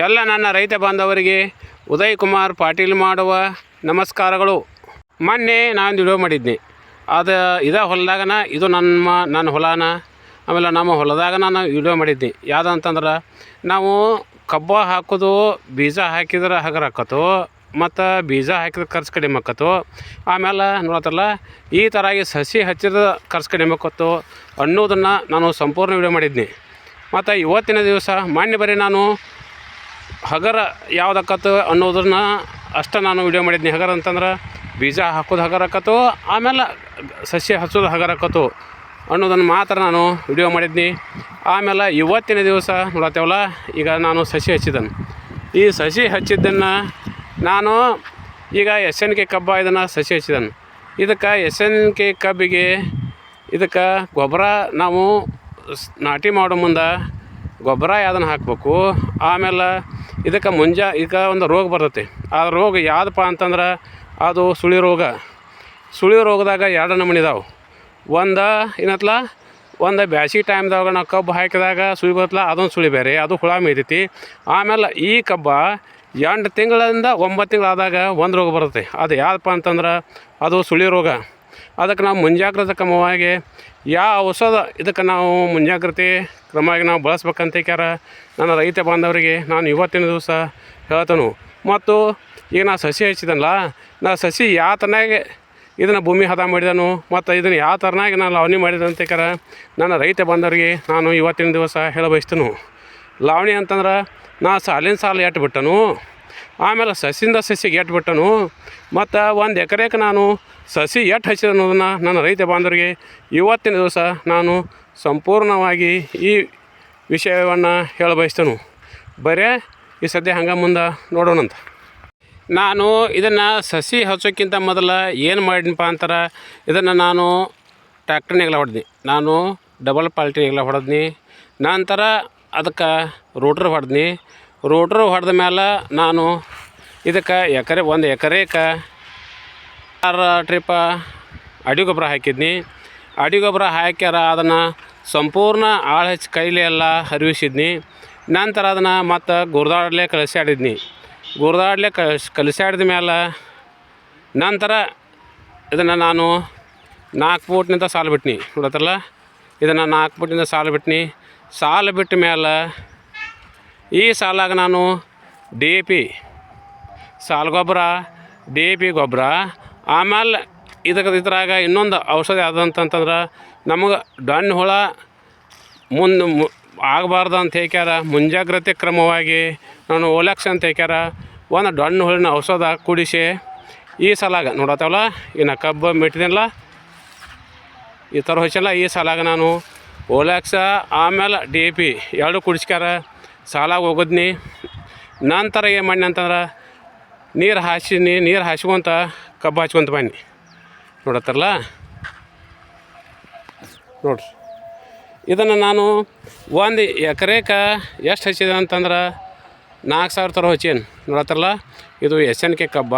ಎಲ್ಲ ನನ್ನ ರೈತ ಬಾಂಧವರಿಗೆ ಉದಯ್ ಕುಮಾರ್ ಪಾಟೀಲ್ ಮಾಡುವ ನಮಸ್ಕಾರಗಳು. ಮೊನ್ನೆ ನಾನು ವಿಡಿಯೋ ಮಾಡಿದ್ನಿ. ಅದು, ಇದ ಹೊಲದಾಗನ ಇದು ನಮ್ಮ, ನನ್ನ ಹೊಲನ, ಆಮೇಲೆ ನಮ್ಮ ಹೊಲದಾಗ ನಾನು ವಿಡಿಯೋ ಮಾಡಿದ್ದೆ ಯಾವುದಂತಂದ್ರೆ, ನಾವು ಕಬ್ಬ ಹಾಕೋದು, ಬೀಜ ಹಾಕಿದ್ರೆ ಹಗರ ಹಾಕತ್ತು ಮತ್ತು ಬೀಜ ಹಾಕಿದ ಖರ್ಚು ಕಡಿಮೆ ಆಕತ್ತು ಆಮೇಲೆ ನೋಡತ್ತಲ್ಲ, ಈ ಥರಾಗಿ ಸಸಿ ಹಚ್ಚಿದ ಖರ್ಚು ಕಡಿಮೆ ಆಕತ್ತು ಅನ್ನೋದನ್ನು ನಾನು ಸಂಪೂರ್ಣ ವಿಡಿಯೋ ಮಾಡಿದ್ನಿ. ಮತ್ತು ಇವತ್ತಿನ ದಿವಸ ಮಾನ್ಯ ಬರೀ ನಾನು ಹಗರ ಯಾವ್ದಕ್ಕತ್ತು ಅನ್ನೋದನ್ನ ಅಷ್ಟ ನಾನು ವಿಡಿಯೋ ಮಾಡಿದ್ನಿ. ಹಗರ ಅಂತಂದ್ರೆ ಬೀಜ ಹಾಕೋದು ಹಗರ ಆಕತ್ತು ಆಮೇಲೆ ಸಸ್ಯ ಹಚ್ಚೋದು ಹಗರ ಆಕತ್ತು ಅನ್ನೋದನ್ನು ಮಾತ್ರ ನಾನು ವಿಡಿಯೋ ಮಾಡಿದ್ನಿ. ಆಮೇಲೆ ಇವತ್ತಿನ ದಿವಸ ನೋಡತ್ತೇವಲ್ಲ, ಈಗ ನಾನು ಸಸಿ ಹಚ್ಚಿದ್ದನು ಈ ಸಸಿ ಹಚ್ಚಿದ್ದನ್ನು ನಾನು ಈಗ ಎಸ್ ಎನ್ ಕೆ ಕಬ್ಬ ಇದನ್ನು ಸಸಿ ಹಚ್ಚಿದನು. ಇದಕ್ಕೆ ಎಸ್ ಎನ್ ಕೆ ಕಬ್ಬಿಗೆ ಇದಕ್ಕೆ ಗೊಬ್ಬರ ನಾವು ನಾಟಿ ಮಾಡೋ ಮುಂದೆ ಗೊಬ್ಬರ ಯಾವ್ದನ್ನ ಹಾಕಬೇಕು? ಆಮೇಲೆ ಇದಕ್ಕೆ ಮುಂಜಾ, ಇದಕ್ಕೆ ಒಂದು ರೋಗ ಬರ್ತೈತಿ. ಆ ರೋಗ ಯಾವುದಪ್ಪ ಅಂತಂದ್ರೆ ಅದು ಸುಳಿ ರೋಗ. ಸುಳಿ ರೋಗದಾಗ ಎರಡು ನಮೂನಿ ಇದಾವೆ ಒಂದು ಏನತ್ಲ? ಒಂದು ಬ್ಯಾಸಿಗೆ ಟೈಮ್ದಾಗ ನಾವು ಕಬ್ಬು ಹಾಕಿದಾಗ ಸುಳಿ ಬರ್ತಲ್ಲ ಅದೊಂದು ಸುಳಿ ಬೇರೆ, ಅದು ಹುಳ ಮೇಯ್ತೈತಿ. ಆಮೇಲೆ ಈ ಕಬ್ಬ ಎಂಟು ತಿಂಗಳಿಂದ ಒಂಬತ್ತು ತಿಂಗಳಾದಾಗ ಒಂದು ರೋಗ ಬರುತ್ತೆ. ಅದು ಯಾವುದಪ್ಪ ಅಂತಂದ್ರೆ ಅದು ಸುಳಿ ರೋಗ. ಅದಕ್ಕೆ ನಾವು ಮುಂಜಾಗ್ರತೆ ಕ್ರಮವಾಗಿ ಯಾವ ಔಷಧ ಇದಕ್ಕೆ ನಾವು ಮುಂಜಾಗ್ರತೆ ಕ್ರಮವಾಗಿ ನಾವು ಬಳಸ್ಬೇಕಂತ ಕ್ಯಾರ ನನ್ನ ರೈತ ಬಾಂಧವರಿಗೆ ನಾನು ಇವತ್ತಿನ ದಿವಸ ಹೇಳ್ತೇನೆ. ಮತ್ತು ಈಗ ನಾ ಸಸಿ ಹಚ್ಚಿದನಲ್ಲ, ನಾ ಸಸಿ ಯಾವ ತನಾಗೆ ಇದನ್ನು ಭೂಮಿ ಹದ ಮಾಡಿದನು, ಮತ್ತು ಇದನ್ನು ಯಾವ ಥರನಾಗಿ ನಾನು ಲಾವಣಿ ಮಾಡಿದೆ ಅಂತ ಕ್ಯಾರ ನನ್ನ ರೈತ ಬಾಂಧವರಿಗೆ ನಾನು ಇವತ್ತಿನ ದಿವಸ ಹೇಳ ಬಯಸ್ತೇನೆ ಲಾವಣಿ ಅಂತಂದ್ರೆ ನಾ ಸಾಲಿನ ಸಾಲು ಎಟ್ಟು ಬಿಟ್ಟನು. ಆಮೇಲೆ ಸಸಿಯಿಂದ ಸಸಿಗೆ ಎಟ್ಟು ಬಿಟ್ಟನು. ಮತ್ತು ಒಂದು ಎಕರೆಗೆ ನಾನು ಸಸಿ ಎಟ್ಟು ಹಚ್ಚಿದೆ ಅನ್ನೋದನ್ನು ನನ್ನ ರೈತ ಬಾಂಧವರಿಗೆ ಇವತ್ತಿನ ದಿವಸ ನಾನು ಸಂಪೂರ್ಣವಾಗಿ ಈ ವಿಷಯವನ್ನು ಹೇಳ ಬಯಸ್ತೇನೆ. ಬರೇ ಈ ಸದ್ಯ ಹಂಗೆ ಮುಂದೆ ನೋಡೋಣಂತ. ನಾನು ಇದನ್ನು ಸಸಿ ಹಚ್ಚೋಕ್ಕಿಂತ ಮೊದಲು ಏನು ಮಾಡಿನಪ್ಪ ಅಂತಾರೆ, ಇದನ್ನು ನಾನು ಟ್ಯಾಕ್ಟ್ರಿನಾಗೆಲ್ಲ ಹೊಡೆದ್ನಿ. ನಾನು ಡಬಲ್ ಪಾಲ್ಟಿನಾಗೆಲ್ಲ ಹೊಡೆದ್ನಿ. ನಂತರ ಅದಕ್ಕೆ ರೋಟ್ರ್ ಹೊಡೆದ್ನಿ. ರೋಟ್ರ್ ಹೊಡೆದ ಮೇಲೆ ನಾನು ಇದಕ್ಕೆ ಎಕರೆ, ಒಂದು ಎಕರೆಗೆ ಆರು ಟ್ರಿಪ್ಪ ಅಡಿ ಗೊಬ್ಬರ ಹಾಕಿದ್ನಿ. ಅಡಿ ಗೊಬ್ಬರ ಹಾಕ್ಯಾರ, ಅದನ್ನು ಸಂಪೂರ್ಣ ಆಳು ಹಚ್ಚಿ ಕೈಲಿ ಎಲ್ಲ ಹರಿವಿಸಿದ್ನಿ. ನಂತರ ಅದನ್ನು ಮತ್ತು ಗುರ್ದಾಡ್ಲೆ ಕಳಿಸಾಡಿದ್ನಿ ಗುರ್ದಾಡ್ಲೆ ಕಳ್ಸಿ ಆಡಿದ ಮೇಲೆ ನಂತರ ಇದನ್ನು ನಾನು ನಾಲ್ಕು ಫೂಟ್ನಿಂದ ಸಾಲು ಬಿಟ್ನಿ. ನೋಡತ್ತಲ್ಲ ಇದನ್ನು ನಾಲ್ಕು ಫೂಟ್ನಿಂದ ಸಾಲು ಬಿಟ್ನಿ. ಸಾಲು ಬಿಟ್ಟ ಮೇಲೆ ಈ ಸಾಲಾಗ ನಾನು ಡಿ ಎ ಪಿ, ಸಾಲು ಗೊಬ್ಬರ, ಡಿ ಎ ಪಿ ಗೊಬ್ಬರ. ಆಮೇಲೆ ಇದಕ್ಕೆ ಇದ್ರಾಗ ಇನ್ನೊಂದು ಔಷಧಿ ಯಾವುದಂತಂತಂದ್ರೆ ನಮಗೆ ಡಣ್ಣು ಹುಳ ಮುಂದೆ ಮು, ಆಗಬಾರ್ದು ಅಂತ ಹೇಳ್ಯಾರ ಮುಂಜಾಗ್ರತೆ ಕ್ರಮವಾಗಿ ನಾನು ಓಲಕ್ಷ ಅಂತ ಹೇಳ್ಯಾರ ಒಂದು ಡಣ್ಣು ಹುಳಿನ ಔಷಧ ಕುಡಿಸಿ ಈ ಸಲಾಗ ನೋಡತ್ತವಲ್ಲ? ಇನ್ನು ಕಬ್ಬು ಮೆಟ್ಟಿದಿನಲ್ಲ ಈ ಥರ ಹೊಚ್ಚಲ್ಲ ಈ ಸಲಾಗ ನಾನು ಓಲಾಕ್ಸ ಆಮೇಲೆ ಡಿ ಎ ಪಿ ಎರಡು ಕುಡಿಸ್ಕ್ಯಾರ. ಸಾಲಾಗ ಹೋಗೋದ್ನಿ. ನಂತರ ಏನು ಮಾಡಿ ಅಂತಂದ್ರೆ ನೀರು ಹಾಸಿನಿ, ನೀರು ಹಾಸ್ಕೊಂತ ಕಬ್ಬು ಹಚ್ಕೊಂತ ಬನ್ನಿ ನೋಡತ್ತಾರಲ್ಲ ನೋಡ್ರಿ. ಇದನ್ನು ನಾನು ಒಂದು ಎಕರೆಗೆ ಎಷ್ಟು ಹಚ್ಚಿದೆ ಅಂತಂದ್ರೆ ನಾಲ್ಕು ಸಾವಿರ ಥರ ಹಚ್ಚೇನು. ನೋಡತ್ತಾರಲ್ಲ ಇದು ಎಸ್ ಎನ್ ಕೆ ಕಬ್ಬ.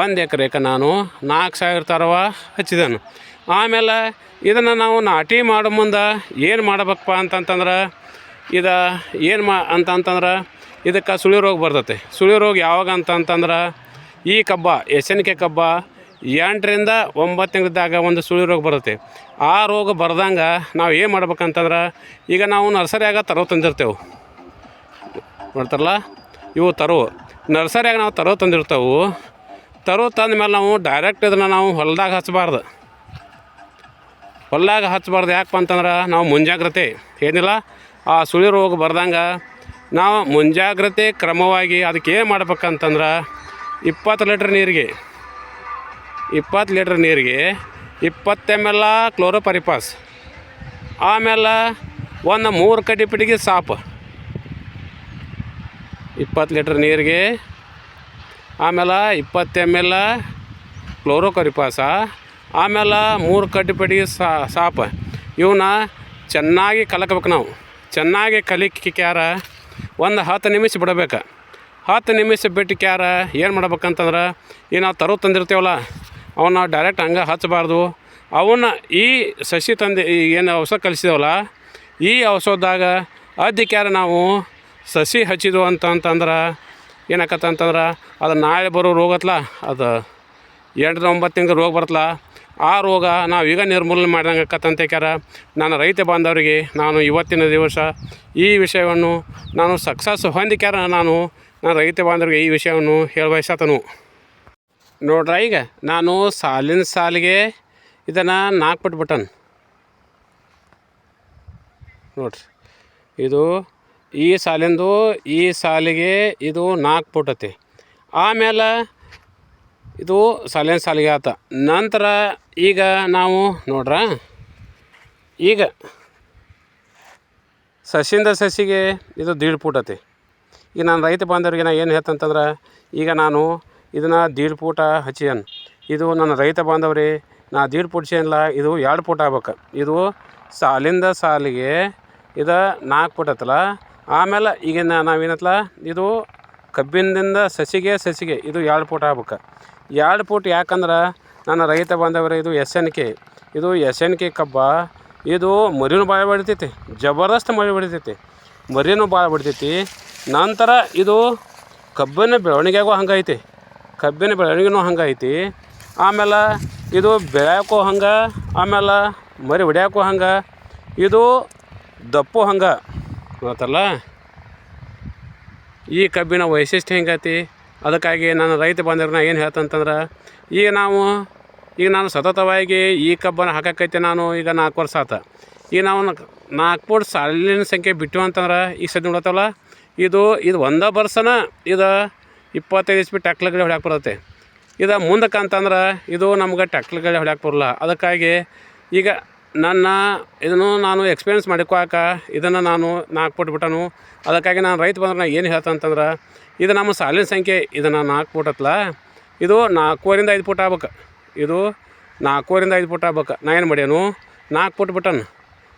ಒಂದು ಎಕರೆಗೆ ನಾನು ನಾಲ್ಕು ಸಾವಿರ ಥರವ ಹಚ್ಚಿದೆನು. ಆಮೇಲೆ ಇದನ್ನು ನಾವು ನಾಟಿ ಮಾಡೋ ಮುಂದೆ ಏನು ಮಾಡಬೇಕಪ್ಪ ಅಂತಂತಂದ್ರೆ ಇದು ಏನು ಮಾ ಅಂತಂತಂದ್ರೆ ಇದಕ್ಕೆ ಸುಳಿ ರೋಗ ಬರ್ತೈತೆ. ಸುಳಿ ರೋಗ ಯಾವಾಗ ಅಂತಂತಂದ್ರೆ ಈ ಕಬ್ಬ ಎಸ್ ಎನ್ ಕೆ ಕಬ್ಬ ಎಂಟರಿಂದ ಒಂಬತ್ತು ತಿಂಗಳದಾಗ ಒಂದು ಸುಳಿ ರೋಗ ಬರುತ್ತೆ. ಆ ರೋಗ ಬರ್ದಂಗೆ ನಾವು ಏನು ಮಾಡ್ಬೇಕಂತಂದ್ರೆ ಈಗ ನಾವು ನರ್ಸರಿಯಾಗ ತರೋ ತಂದಿರ್ತೇವೆ. ನೋಡ್ತಾರಲ್ಲ ಇವು ತರೋ. ನರ್ಸರಿಯಾಗ ನಾವು ತರೋ ತಂದಿರ್ತೇವೆ. ತರೋ ತಂದ ಮೇಲೆ ನಾವು ಡೈರೆಕ್ಟ್ ಇದನ್ನು ನಾವು ಹೊಲದಾಗ ಹಚ್ಚಬಾರ್ದು ಹೊಲದಾಗ ಹಚ್ಚಬಾರ್ದು ಯಾಕಪ್ಪ ಅಂತಂದ್ರೆ ನಾವು ಮುಂಜಾಗ್ರತೆ. ಏನಿಲ್ಲ? ಆ ಸುಳಿ ರೋಗ ಬರ್ದಂಗೆ ನಾವು ಮುಂಜಾಗ್ರತೆ ಕ್ರಮವಾಗಿ ಅದಕ್ಕೆ ಏನು ಮಾಡ್ಬೇಕಂತಂದ್ರೆ ಇಪ್ಪತ್ತು ಲೀಟ್ರ್ ನೀರಿಗೆ, ಇಪ್ಪತ್ತು ಲೀಟ್ರ್ ನೀರಿಗೆ ಇಪ್ಪತ್ತು ಎಂ ಎಲ್ ಕ್ಲೋರೋಪರಿಪಾಸ್ ಆಮೇಲೆ ಒಂದು ಮೂರು ಕಡ್ಡಿ ಪಿಡಿಗೆ ಸಾಪು. ಇಪ್ಪತ್ತು ಲೀಟ್ರ್ ನೀರಿಗೆ, ಆಮೇಲೆ ಇಪ್ಪತ್ತು ಎಂ ಎಲ್ ಕ್ಲೋರೋಕರಿಪಾಸ ಆಮೇಲೆ ಮೂರು ಕಡ್ಡಿ ಪಿಡಿಗೆ ಸಾ, ಸಾಪ. ಇವನ್ನ ಚೆನ್ನಾಗಿ ಕಲಕಬೇಕು ನಾವು. ಚೆನ್ನಾಗಿ ಕಲಿಕೆ ಕ್ಯಾರ ಒಂದು ಹತ್ತು ನಿಮಿಷ ಬಿಡಬೇಕು. ಹತ್ತು ನಿಮಿಷ ಬಿಟ್ಟು ಕ್ಯಾರ ಏನು ಮಾಡ್ಬೇಕಂತಂದ್ರೆ, ಈ ನಾವು ತರು ತಂದಿರ್ತೀವಲ್ಲ ಅವನ್ನ ಡೈರೆಕ್ಟ್ ಹಂಗೆ ಹಚ್ಚಬಾರ್ದು ಅವನ್ನ ಈ ಸಸಿ ತಂದು ಏನು ಔಷಧ ಕಲಿಸಿದೇವಲ್ಲ, ಈ ಔಷಧದಾಗ ಕ್ಯಾರ ನಾವು ಸಸಿ ಹಚ್ಚಿದ್ವು ಅಂತಂತಂದ್ರೆ ಏನಾಕತ್ತಂತಂದ್ರೆ, ಅದು ನಾಳೆ ಬರೋ ರೋಗತ್ಲ, ಅದು ಎಂಟು ಒಂಬತ್ತು ತಿಂಗಳು ರೋಗ ಬರ್ತಲ್ಲ ಆ ರೋಗ ನಾವು ಈಗ ನಿರ್ಮೂಲನೆ ಮಾಡ್ದಂಗೆ ಆಕತ್ತಂತ ನನ್ನ ನಾನು ರೈತ ಬಾಂಧವರಿಗೆ ನಾನು ಇವತ್ತಿನ ದಿವಸ ಈ ವಿಷಯವನ್ನು ನಾನು ಸಕ್ಸಸ್ ಹೊಂದಿಕ್ಯಾರ ನಾನು ನಾನು ರೈತ ಬಾಂಧವರಿಗೆ ಈ ವಿಷಯವನ್ನು ಹೇಳಬಯಸತನು ನೋಡ್ರ ಈಗ ನಾನು ಸಾಲಿನ ಸಾಲಿಗೆ ಇದನ್ನು ನಾಲ್ಕು ಪಟ್ಟು ಬಟನ್ ನೋಡ್ರಿ, ಇದು ಈ ಸಾಲಿಂದು ಈ ಸಾಲಿಗೆ ಇದು ನಾಲ್ಕು ಪುಟತಿ ಆಮೇಲೆ ಇದು ಸಾಲಿನ ಸಾಲಿಗೆ ಆತ. ನಂತರ ಈಗ ನಾವು ನೋಡ್ರ, ಈಗ ಸಸಿಯಿಂದ ಸಸಿಗೆ ಇದು ದೀಡ್ ಫೂಟ್ ಐತಿ ಈಗ ನಾನು ರೈತ ಬಾಂಧವರಿಗೆ ನಾ ಏನು ಹೇಳ್ತಂತಂದ್ರೆ, ಈಗ ನಾನು ಇದನ್ನು ದೀಡ್ ಫೂಟ ಹಚ್ಚಿಯನ್. ಇದು ನನ್ನ ರೈತ ಬಾಂಧವ್ರಿ, ನಾ ದೀಡ್ ಫೂಟ್ ಇದು ಎರಡು ಫೂಟ್ ಆಗ್ಬೇಕು. ಇದು ಸಾಲಿಂದ ಸಾಲಿಗೆ ಇದು ನಾಲ್ಕು ಫೂಟ್ ಐತಲ್ಲ ಆಮೇಲೆ ಈಗ ನಾವೇನತ್ಲ, ಇದು ಕಬ್ಬಿನದಿಂದ ಸಸಿಗೆ ಸಸಿಗೆ, ಇದು ಎರಡು ಫೂಟ್ ಆಗ್ಬೇಕು. ಎರಡು ಫೂಟ್ ಯಾಕಂದ್ರೆ ನನ್ನ ರೈತ ಬಾಂಧವರೇ, ಇದು ಎಸ್ ಎನ್ ಕೆ. ಇದು ಎಸ್ ಎನ್ ಕೆ ಕಬ್ಬ, ಇದು ಮರಿನೂ ಭಾಳ ಬೆಳಿತೈತಿ, ಜಬರ್ದಸ್ತ್ ಮಳೆ ಬೆಳಿತೈತಿ. ಮರಿನೂ ಭಾಳ ಬಿಡ್ತೈತಿ ನಂತರ ಇದು ಕಬ್ಬಿನ ಬೆಳವಣಿಗೆಗೂ ಹಂಗೈತಿ ಕಬ್ಬಿನ ಬೆಳವಣಿಗೆನೂ ಹಂಗೈತಿ ಆಮೇಲೆ ಇದು ಬೆಳ್ಯಾಕೂ ಹಂಗೆ, ಆಮೇಲೆ ಮರಿ ಹೊಡ್ಯಾಕೂ ಹಂಗೆ, ಇದು ದಪ್ಪು ಹಂಗೆ. ಗೊತ್ತಲ್ಲ? ಈ ಕಬ್ಬಿನ ವೈಶಿಷ್ಟ್ಯ ಹೆಂಗೈತಿ? ಅದಕ್ಕಾಗಿ ನಾನು ರೈತ ಬಾಂಧವ್ರನ್ನ ಏನು ಹೇಳ್ತಂತಂದ್ರೆ, ಈಗ ನಾವು, ಈಗ ನಾನು ಸತತವಾಗಿ ಈ ಕಬ್ಬನ್ನು ಹಾಕಕ್ಕೈತೆ ನಾನು ಈಗ ನಾಲ್ಕು ವರ್ಷ ಆತ. ಈಗ ನಾವು ನಾಲ್ಕು ಫೂಟ್ ಸಾಲಿನ ಸಂಖ್ಯೆ ಬಿಟ್ಟು ಅಂತಂದ್ರೆ, ಈಗ ಸದ್ಯ ನೋಡತ್ತಲ್ಲ, ಇದು ಇದು ಒಂದೇ ಬರ್ಸನ ಇದು ಇಪ್ಪತ್ತೈದು ಇಸ್ಪಿ ಟ್ಯಾಕ್ಲ ಗಿಡ ಹೊಡ್ಯಾಕೆ ಬರುತ್ತೆ. ಇದು ಮುಂದಕ್ಕೆ ಅಂತಂದ್ರೆ, ಇದು ನಮ್ಗೆ ಟ್ಯಾಕ್ಲ ಗಿಡ ಹೊಡ್ಯಾಕೆ ಬರಲ್ಲ. ಅದಕ್ಕಾಗಿ ಈಗ ನನ್ನ ಇದನ್ನು ನಾನು ಎಕ್ಸ್ಪೀರಿಯನ್ಸ್ ಮಾಡಿಕೊಳ್ಳಾಕ ಇದನ್ನು ನಾನು ನಾಲ್ಕು ಪುಟ್ ಬಿಟ್ಟನು. ಅದಕ್ಕಾಗಿ ನಾನು ರೈತ ಬಂದ್ರೆ ನಾನು ಏನು ಹೇಳ್ತಂತಂದ್ರೆ ಇದು ನಮ್ಮ ಸಾಲಿನ ಸಂಖ್ಯೆ, ಇದನ್ನು ನಾಲ್ಕು ಪುಟ್ ಅತ್ಲ. ಇದು ನಾಲ್ಕೂವರಿಂದ ಐದು ಪುಟ್ ಆಗ್ಬೇಕು. ಇದು ನಾಲ್ಕೂವರಿಂದ ಐದು ಪುಟ್ ಆಗ್ಬೇಕು. ನಾ ಏನು ಮಾಡ್ಯಾನು? ನಾಲ್ಕು ಪುಟ್ ಬಿಟ್ಟನು.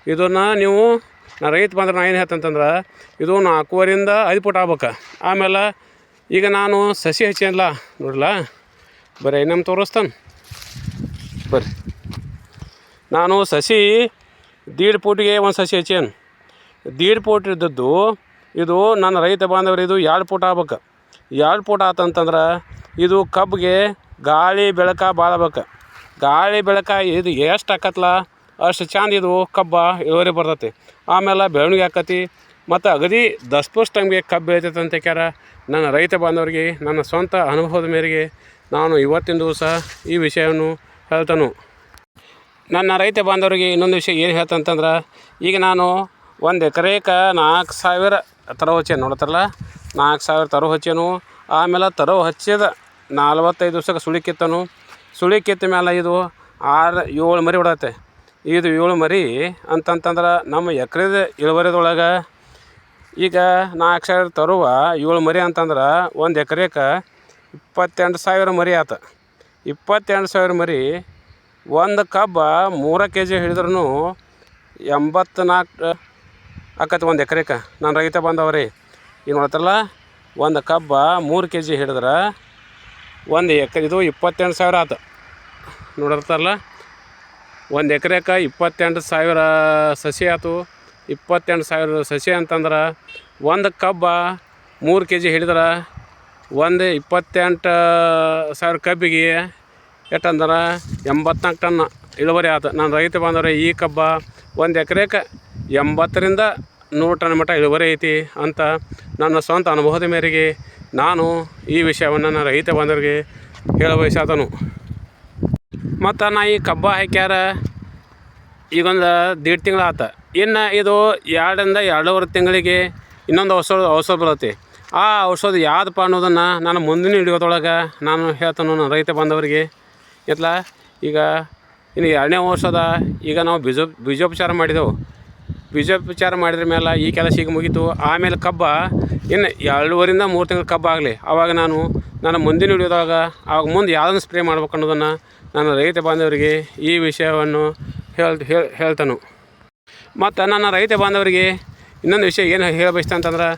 ಇದನ್ನು ನೀವು ನಾ ರೈತ ಬಂದ್ರೆ ನಾ ಏನು ಹೇಳ್ತಂತಂದ್ರೆ ಇದು ನಾಲ್ಕೂವರಿಂದ ಐದು ಪುಟ್ ಆಗ್ಬೇಕು. ಆಮೇಲೆ ಈಗ ನಾನು ಸಸಿ ಹಚ್ಚಿಯಲ್ಲ ನೋಡ್ಲಾ? ಬರೀ ನಮ್ಮ ತೋರಿಸ್ತಾನೆ. ಬರ್ರಿ. ನಾನು ಸಸಿ ದೀಡ್ ಪೂಟಿಗೆ ಒಂದು ಸಸಿ ಹಚ್ಚೇನು ದೀಡ್ ಫೂಟ್ ಇದ್ದದ್ದು ಇದು ನನ್ನ ರೈತ ಬಾಂಧವರು ಇದು ಎರಡು ಪೂಟ ಆಗ್ಬೇಕು. ಎರಡು ಪೂಟ ಆತಂತಂದ್ರೆ ಇದು ಕಬ್ಬಿಗೆ ಗಾಳಿ, ಬೆಳಕ ಭಾಳ ಬೇಕು ಗಾಳಿ, ಬೆಳಕ ಇದು ಎಷ್ಟು ಆಕತ್ಲ ಅಷ್ಟು ಚಂದ ಇದು ಕಬ್ಬ ಇಳುವರಿ ಬರ್ತೈತಿ. ಆಮೇಲೆ ಬೆಳವಣಿಗೆ ಆಕತಿ. ಮತ್ತು ಅಗದಿ ದಸ್ಪುಸ್ ಟೈಮ್ಗೆ ಕಬ್ಬು ಬೆಳಿತೈತೆ ಅಂತ ಕ್ಯಾರ ನನ್ನ ರೈತ ಬಾಂಧವರಿಗೆ, ನನ್ನ ಸ್ವಂತ ಅನುಭವದ ಮೇರೆಗೆ ನಾನು ಇವತ್ತಿನ ದಿವಸ ಈ ವಿಷಯವನ್ನು ಹೇಳ್ತಾನು. ನನ್ನ ರೈತ ಬಾಂಧವರಿಗೆ ಇನ್ನೊಂದು ವಿಷಯ ಏನು ಹೇಳ್ತಂತಂದ್ರೆ, ಈಗ ನಾನು ಒಂದು ಎಕರೆಗೆ ನಾಲ್ಕು ಸಾವಿರ ತರೋ ಹಚ್ಚೇನು ನೋಡ್ತಾರಲ್ಲ ನಾಲ್ಕು ಸಾವಿರ ತರೋ ಹಚ್ಚೇನು, ಆಮೇಲೆ ತರೋ ಹಚ್ಚಿದ ನಲ್ವತ್ತೈದು ದಿವ್ಸಕ್ಕೆ ಸುಳಿ ಕಿತ್ತನು. ಸುಳಿ ಕಿತ್ತ ಮೇಲೆ ಇದು ಆರು ಏಳು ಮರಿ ಹೊಡತ್ತೆ. ಇದು ಏಳು ಮರಿ ಅಂತಂತಂದ್ರೆ ನಮ್ಮ ಎಕರೆದ ಇಳುವರಿದೊಳಗೆ ಈಗ ನಾಲ್ಕು ಸಾವಿರ ತರುವ ಏಳು ಮರಿ ಅಂತಂದ್ರೆ ಒಂದು ಎಕರೆಗೆ ಇಪ್ಪತ್ತೆಂಟು ಸಾವಿರ ಮರಿ ಆತ. ಇಪ್ಪತ್ತೆಂಟು ಸಾವಿರ ಮರಿ ಒಂದು ಕಬ್ಬ ಮೂರು ಕೆ ಜಿ ಹಿಡಿದ್ರೂ ಎಂಬತ್ತು ನಾಲ್ಕು ಆಕತಿ ಒಂದು ಎಕರೆಗೆ ನಾನು ರೈತ ಬಂದವ್ರಿ ಈಗ ನೋಡ್ತಾರಲ್ಲ, ಒಂದು ಕಬ್ಬ ಮೂರು ಕೆ ಜಿ ಹಿಡಿದ್ರೆ ಒಂದು ಎಕರೆ, ಇದು ಇಪ್ಪತ್ತೆಂಟು ಸಾವಿರ ಆತು. ನೋಡಿರ್ತಾರಲ್ಲ ಒಂದು ಎಕ್ರೆಕ ಇಪ್ಪತ್ತೆಂಟು ಸಾವಿರ ಸಸಿ ಆಯ್ತು ಇಪ್ಪತ್ತೆಂಟು ಸಾವಿರ ಸಸಿ ಅಂತಂದ್ರೆ ಒಂದು ಕಬ್ಬ ಮೂರು ಕೆ ಜಿ ಹಿಡಿದ್ರೆ ಒಂದು ಇಪ್ಪತ್ತೆಂಟು ಸಾವಿರ ಕಬ್ಬಿಗೆ ಎಷ್ಟಂದ್ರೆ ಎಂಬತ್ನಾಲ್ಕು ಟನ್ ಇಳುವರಿ ಆಯ್ತು ನಾನು ರೈತ ಬಾಂಧವ್ರೆ, ಈ ಕಬ್ಬ ಒಂದು ಎಕರೆಗೆ ಎಂಬತ್ತರಿಂದ ನೂರು ಟನ್ ಮಟ್ಟ ಇಳುವರಿ ಐತಿ ಅಂತ ನನ್ನ ಸ್ವಂತ ಅನುಭವದ ಮೇರೆಗೆ ನಾನು ಈ ವಿಷಯವನ್ನು ನನ್ನ ರೈತ ಬಂದವರಿಗೆ ಹೇಳಬಯಸಾದನು ಮತ್ತು ನಾ ಈ ಕಬ್ಬ ಹಾಕ್ಯಾರ, ಈಗೊಂದು ದೀಡ್ ತಿಂಗಳು ಆತ. ಇನ್ನು ಇದು ಎರಡರಿಂದ ಎರಡೂವರೆ ತಿಂಗಳಿಗೆ ಇನ್ನೊಂದು ಔಷಧ ಔಷಧ ಬರುತ್ತೆ. ಆ ಔಷಧ ಯಾವುದಪ್ಪ ಅನ್ನೋದನ್ನು ನಾನು ಮುಂದಿನ ಹಿಡಿಯೋದೊಳಗೆ ನಾನು ಹೇಳ್ತಾನು ನನ್ನ ರೈತ ಬಾಂಧವರಿಗೆ. ಎತ್ಲ ಈಗ ಇನ್ನು ಎರಡನೇ ವರ್ಷದ ಈಗ ನಾವು ಬೀಜ, ಬೀಜೋಪಚಾರ ಮಾಡಿದೆವು. ಬೀಜೋಪಚಾರ ಮಾಡಿದ್ರ ಮೇಲೆ ಈ ಕೆಲಸ ಈಗ ಮುಗೀತು. ಆಮೇಲೆ ಕಬ್ಬ, ಇನ್ನು ಎರಡೂವರಿಂದ ಮೂರು ತಿಂಗಳು ಕಬ್ಬ ಆಗಲಿ. ಆವಾಗ ನಾನು, ನನ್ನ ಮುಂದಿನ ಹಿಡಿಯೋದಾಗ ಆವಾಗ ಮುಂದೆ ಯಾವುದನ್ನು ಸ್ಪ್ರೇ ಮಾಡ್ಬೇಕು ಅನ್ನೋದನ್ನು ನನ್ನ ರೈತ ಬಾಂಧವರಿಗೆ ಈ ವಿಷಯವನ್ನು ಹೇಳ್ ಹೇಳ್, ಹೇಳ್ತಾನು. ಮತ್ತು ನನ್ನ ರೈತ ಬಾಂಧವರಿಗೆ ಇನ್ನೊಂದು ವಿಷಯ ಏನು ಹೇಳಬಯಸ್ತೆ ಅಂತಂದ್ರೆ,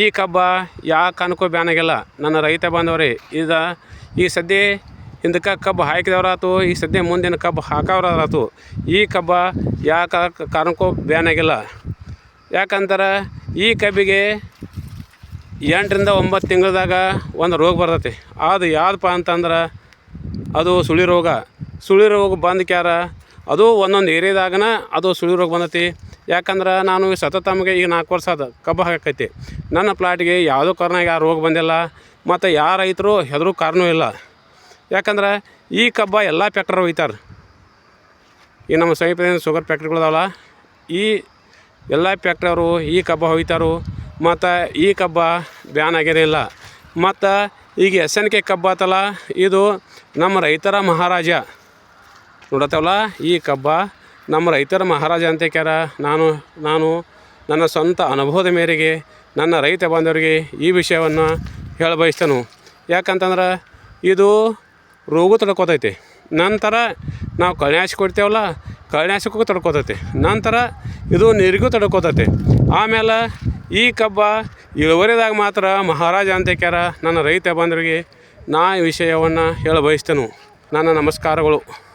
ಈ ಕಬ್ಬ ಯಾವ ಕಾರಣಕ್ಕೂ ಬ್ಯಾನ್ ಆಗಿಲ್ಲ. ನನ್ನ ರೈತ ಬಾಂಧವರೇ, ಈಗ ಈ ಸದ್ಯ ಹಿಂದಕ್ಕೆ ಕಬ್ಬು ಹಾಕಿದವರಾತು ಈ ಸದ್ಯ ಮುಂದಿನ ಕಬ್ಬು ಹಾಕೋರಾತು ಈ ಕಬ್ಬ ಯಾಕೆ ಕಾರಣಕ್ಕೂ ಬ್ಯಾನ್ ಆಗಿಲ್ಲ. ಯಾಕಂದ್ರೆ ಈ ಕಬ್ಬಿಗೆ ಎಂಟರಿಂದ ಒಂಬತ್ತು ತಿಂಗಳದಾಗ ಒಂದು ರೋಗ ಬರ್ತೈತಿ. ಅದು ಯಾವುದಪ್ಪ ಅಂತಂದ್ರೆ ಅದು ಸುಳಿ ರೋಗ. ಸುಳಿ ರೋಗ ಬಂದ ಕ್ಯಾರ ಅದು ಒಂದೊಂದು ಏರಿಯಾದಾಗನ ಅದು ಸುಳಿ ರೋಗ ಬಂದೈತಿ. ಯಾಕಂದ್ರೆ ನಾನು ಸತತ ತಮಗೆ ಈಗ ನಾಲ್ಕು ವರ್ಷ ಅದು ಕಬ್ಬು ಹಾಕೈತಿ ನನ್ನ ಪ್ಲಾಟಿಗೆ ಯಾವುದೋ ಕಾರಣ ಆ ರೋಗ ಬಂದಿಲ್ಲ. ಮತ್ತು ಯಾರು ರೈತರು ಹೆದರು ಕಾರಣವೂ ಇಲ್ಲ. ಯಾಕಂದ್ರೆ ಈ ಕಬ್ಬ ಎಲ್ಲ ಫ್ಯಾಕ್ಟ್ರಿ ಒಯ್ತಾರೆ. ಈ ನಮ್ಮ ಸಮೀಪದ ಶುಗರ್ ಫ್ಯಾಕ್ಟ್ರಿಗಳದಾವಲ್ಲ ಈ ಎಲ್ಲ ಫ್ಯಾಕ್ಟ್ರಿಯವರು ಈ ಕಬ್ಬ ಒಯ್ತಾರು. ಮತ್ತು ಈ ಕಬ್ಬ ಬ್ಯಾನ್ ಆಗಿರಲಿಲ್ಲ ಮತ್ತು ಈಗ ಎಸ್ ಎನ್ ಕೆ ಕಬ್ಬ ಆತಲ್ಲ, ಇದು ನಮ್ಮ ರೈತರ ಮಹಾರಾಜ ನೋಡತ್ತವಲ್ಲ ಈ ಕಬ್ಬ ನಮ್ಮ ರೈತರ ಮಹಾರಾಜ ಅಂತ ಕ್ಯಾರ ನಾನು ನಾನು ನನ್ನ ಸ್ವಂತ ಅನುಭವದ ಮೇರೆಗೆ ನನ್ನ ರೈತ ಬಾಂಧವರಿಗೆ ಈ ವಿಷಯವನ್ನು ಹೇಳಬಯಸ್ತೇನೆ. ಯಾಕಂತಂದ್ರೆ ಇದು ರೋಗ ತಡ್ಕೋತೈತಿ. ನಂತರ ನಾವು ಕಳ್ಯಾಸಿ ಕೊಡ್ತೇವಲ್ಲ ಕಳ್ಯಾಸಕ್ಕೂ ತಡ್ಕೋತೈತಿ. ನಂತರ ಇದು ನೀರಿಗೂ ತಡ್ಕೋತೈತಿ. ಆಮೇಲೆ ಈ ಕಬ್ಬ ಇಳುವರಿದಾಗ ಮಾತ್ರ ಮಹಾರಾಜ ಅಂತ ಕ್ಯಾರ ನನ್ನ ರೈತ ಬಂದ್ರಿಗೆ ನಾ ಈ ವಿಷಯವನ್ನು ಹೇಳ ಬಯಸ್ತೇನೆ ನನ್ನ ನಮಸ್ಕಾರಗಳು.